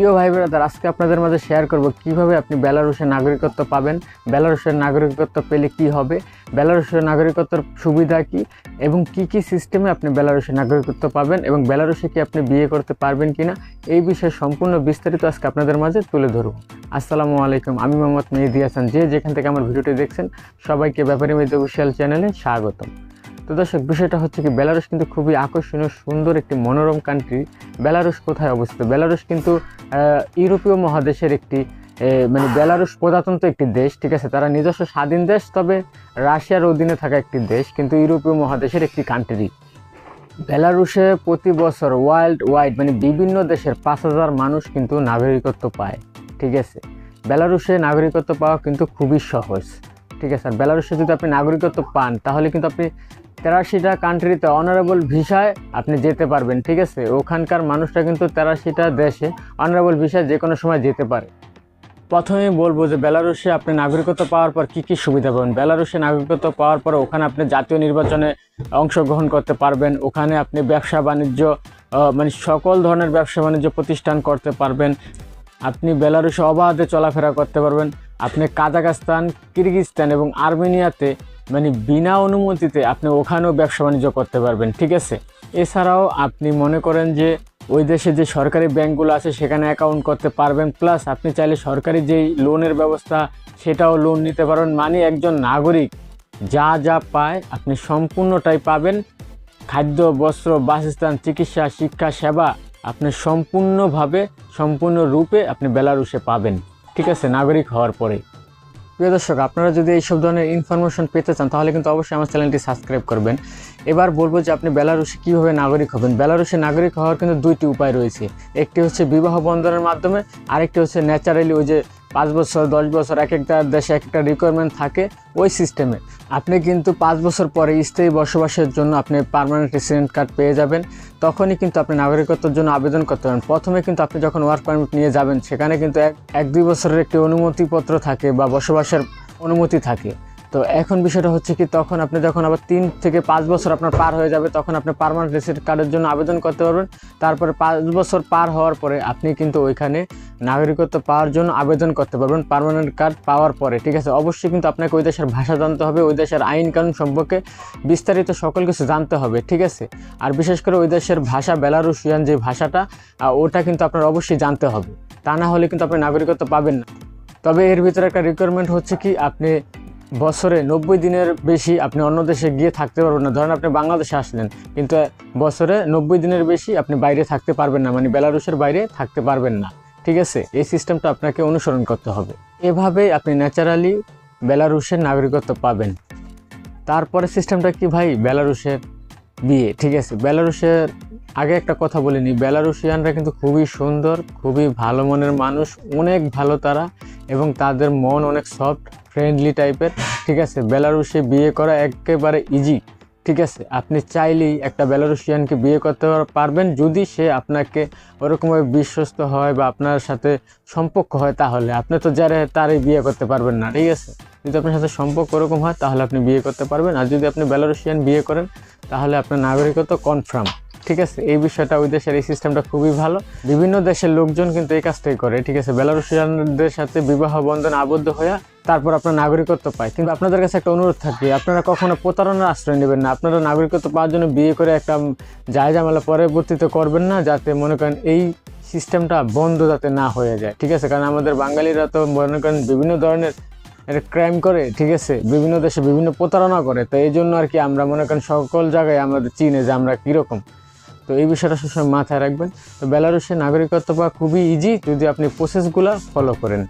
প্রিয় ভাই ব্রাদার, আজকে আপনাদের মাঝে শেয়ার করব কীভাবে আপনি বেলারুশের নাগরিকত্ব পাবেন, বেলারুশের নাগরিকত্ব পেলে কি হবে, বেলারুশের নাগরিকত্বের সুবিধা কি এবং কি কি সিস্টেমে আপনি বেলারুশের নাগরিকত্ব পাবেন এবং বেলারুশে কি আপনি বিয়ে করতে পারবেন কিনা, এই বিষয়ে সম্পূর্ণ বিস্তারিত আজকে আপনাদের মাঝে তুলে ধরব। আসসালামু আলাইকুম, আমি মোহাম্মদ মেহেদি হাসান। যে যেখান থেকে আমার ভিডিওটি দেখছেন, সবাইকে ব্যাপারী মেহেদি অফিসিয়াল চ্যানেলে স্বাগতম। তো দর্শক, বিষয়টা হচ্ছে কি, বেলারুশ কিন্তু খুবই আকর্ষণীয়, সুন্দর একটি মনোরম কান্ট্রি বেলারুশ কোথায় অবস্থিত? বেলারুশ কিন্তু ইউরোপীয় মহাদেশের একটি মানে বেলারুশ প্রজাতন্ত্র একটি দেশ, ঠিক আছে? তারা নিজস্ব স্বাধীন দেশ, তবে রাশিয়ার অধীনে থাকা একটি দেশ, কিন্তু ইউরোপীয় মহাদেশের একটি কান্ট্রি বেলারুশে প্রতি বছর ওয়ার্ল্ড ওয়াইড মানে বিভিন্ন দেশের পাঁচ হাজার মানুষ কিন্তু নাগরিকত্ব পায়, ঠিক আছে? বেলারুশে নাগরিকত্ব পাওয়া কিন্তু খুবই সহজ। ঠিক আছে, আর বেলারুশে যদি আপনি নাগরিকত্ব পান, তাহলে কিন্তু আপনি তেরাশিটা কান্ট্রিতে অনারেবল ভিসায় আপনি যেতে পারবেন, ঠিক আছে? ওখানকার মানুষরা কিন্তু তেরাশিটা দেশে অনারেবল ভিসায় যে কোনো সময় যেতে পারে। প্রথমেই বলব যে বেলারুশে আপনি নাগরিকত্ব পাওয়ার পর কী কী সুবিধা পাবেন? বেলারুশে নাগরিকত্ব পাওয়ার পর ওখানে আপনি জাতীয় নির্বাচনে অংশগ্রহণ করতে পারবেন, ওখানে আপনি ব্যবসা বাণিজ্য মানে সকল ধরনের ব্যবসা বাণিজ্য প্রতিষ্ঠান করতে পারবেন। আপনি বেলারুশে অবাধে চলাফেরা করতে পারবেন। আপনি কাজাকাস্তান কিরগিস্তান এবং আর্মেনিয়াতে মানে বিনা অনুমতিতে আপনি ওখানেও ব্যবসা বাণিজ্য করতে পারবেন, ঠিক আছে? এছাড়াও আপনি মনে করেন যে ওই দেশে যে সরকারি ব্যাংকগুলো আছে সেখানে অ্যাকাউন্ট করতে পারবেন প্লাস আপনি চাইলে সরকারি যেই লোনের ব্যবস্থা সেটাও লোন নিতে পারবেন মানে একজন নাগরিক যা যা পায় আপনি সম্পূর্ণটাই পাবেন। খাদ্য, বস্ত্র, বাসস্থান, চিকিৎসা, শিক্ষা, সেবা আপনি সম্পূর্ণভাবে, সম্পূর্ণরূপে আপনি বেলারুসে পাবেন। ঠিক আছে, নাগরিক হওয়ার পরে প্রিয় দর্শক, আপনারা যদি এইসব ধরনের ইনফরমেশন পেতে চান, তাহলে কিন্তু অবশ্যই আমার চ্যানেলটি সাবস্ক্রাইব করবেন। এবার বলব যে আপনি বেলারুশে কীভাবে নাগরিক হবেন? বেলারুশে নাগরিক হওয়ার কিন্তু দুইটি উপায় রয়েছে। একটি হচ্ছে বিবাহ বন্ধনের মাধ্যমে, আরেকটি হচ্ছে ন্যাচারালি ওই যে পাঁচ বছর, দশ বছর, এক একটা দেশে এক একটা রিকোয়ারমেন্ট থাকে। ওই সিস্টেমে আপনি কিন্তু পাঁচ বছর পরে স্থায়ী বসবাসের জন্য আপনি পারমানেন্ট রেসিডেন্ট কার্ড পেয়ে যাবেন। তখনই কিন্তু আপনি নাগরিকত্বের জন্য আবেদন করতে পারেন প্রথমে কিন্তু আপনি যখন ওয়ার্ক পারমিট নিয়ে যাবেন, সেখানে কিন্তু এক এক দুই বছরের একটি অনুমতিপত্র থাকে বা বসবাসের অনুমতি থাকে। তো এখন বিষয়টা হচ্ছে কি, তখন আপনি যখন আবার তিন থেকে পাঁচ বছর আপনার পার হয়ে যাবে, তখন আপনি পার্মানেন্ট রেসিডেন্ট কার্ডের জন্য আবেদন করতে পারবেন। তারপরে পাঁচ বছর পার হওয়ার পরে আপনি কিন্তু ওইখানে নাগরিকত্ব পাওয়ার জন্য আবেদন করতে পারবেন পার্মানেন্ট কার্ড পাওয়ার পরে, ঠিক আছে? অবশ্যই কিন্তু আপনাকে ওই দেশের ভাষা জানতে হবে, ওই দেশের আইন কানুন সম্পর্কে বিস্তারিত সকল কিছু জানতে হবে, ঠিক আছে? আর বিশেষ করে ওই দেশের ভাষা, বেলারুশিয়ান যে ভাষাটা ওটা কিন্তু আপনার অবশ্যই জানতে হবে। তা না হলে কিন্তু আপনি নাগরিকত্ব পাবেন না। তবে এর ভিতরে একটা রিকোয়ারমেন্ট হচ্ছে কি, আপনি বছরে নব্বই দিনের বেশি আপনি অন্য দেশে গিয়ে থাকতে পারবেন না। ধরেন আপনি বাংলাদেশে আসলেন, কিন্তু বছরে নব্বই দিনের বেশি আপনি বাইরে থাকতে পারবেন না মানে বেলারুশের বাইরে থাকতে পারবেন না। ঠিক আছে? এই সিস্টেমটা আপনাকে অনুসরণ করতে হবে। এভাবেই আপনি ন্যাচারালি বেলারুশের নাগরিকত্ব পাবেন। তারপরে সিস্টেমটা কি ভাই? বেলারুশের বিয়ে। ঠিক আছে? বেলারুশের, আগে একটা কথা বলিনি বেলারুশিয়ানরা কিন্তু খুবই সুন্দর, খুবই ভালো মনের মানুষ, অনেক ভালো তারা, এবং তাদের মন অনেক সফট ফ্রেন্ডলি টাইপের ঠিক আছে? বেলারুশে বিয়ে করা একেবারে ইজি ঠিক আছে? আপনি চাইলেই একটা বেলারুশিয়ানকে বিয়ে করতে পারবেন। যদি সে আপনাকে ওরকমভাবে বিশ্বস্ত হয় বা আপনার সাথে সম্পর্ক হয়, তাহলে আপনি তো যারা, তারই বিয়ে করতে পারবেন না, ঠিক আছে? যদি আপনার সাথে সম্পর্ক ওরকম হয়, তাহলে আপনি বিয়ে করতে পারবেন। আর যদি আপনি বেলারুশিয়ান বিয়ে করেন, তাহলে আপনার নাগরিকত্ব কনফার্ম ঠিক আছে? এই বিষয়টা ওই দেশের এই সিস্টেমটা খুবই ভালো। বিভিন্ন দেশের লোকজন কিন্তু এই কাজটাই করে, ঠিক আছে? বেলারুশিয়ানদের সাথে বিবাহ বন্ধন আবদ্ধ হয়ে তারপর আপনার নাগরিকত্ব পায়। কিন্তু আপনাদের কাছে একটা অনুরোধ থাকবে, আপনারা কখনো প্রতারণার আশ্রয় নেবেন না। আপনারা নাগরিকত্ব পাওয়ার জন্য বিয়ে করে একটা যায় ঝামেলা পরবর্তীতে করবেন না, যাতে মনে করেন এই সিস্টেমটা বন্ধ যাতে না হয়ে যায়, ঠিক আছে? কারণ আমাদের বাঙালিরা তো মনে করেন বিভিন্ন ধরনের ক্রাইম করে, ঠিক আছে? বিভিন্ন দেশে বিভিন্ন প্রতারণা করে। তো এই জন্য আর কি আমরা মনে করেন সকল জায়গায় আমাদের চিনে যে আমরা কীরকম। তো এই বিষয়টা সবসময় মাথায় রাখবেন। তো বেলারুসের নাগরিকত্ব পাওয়া খুবই ইজি যদি আপনি প্রসেসগুলো ফলো করেন।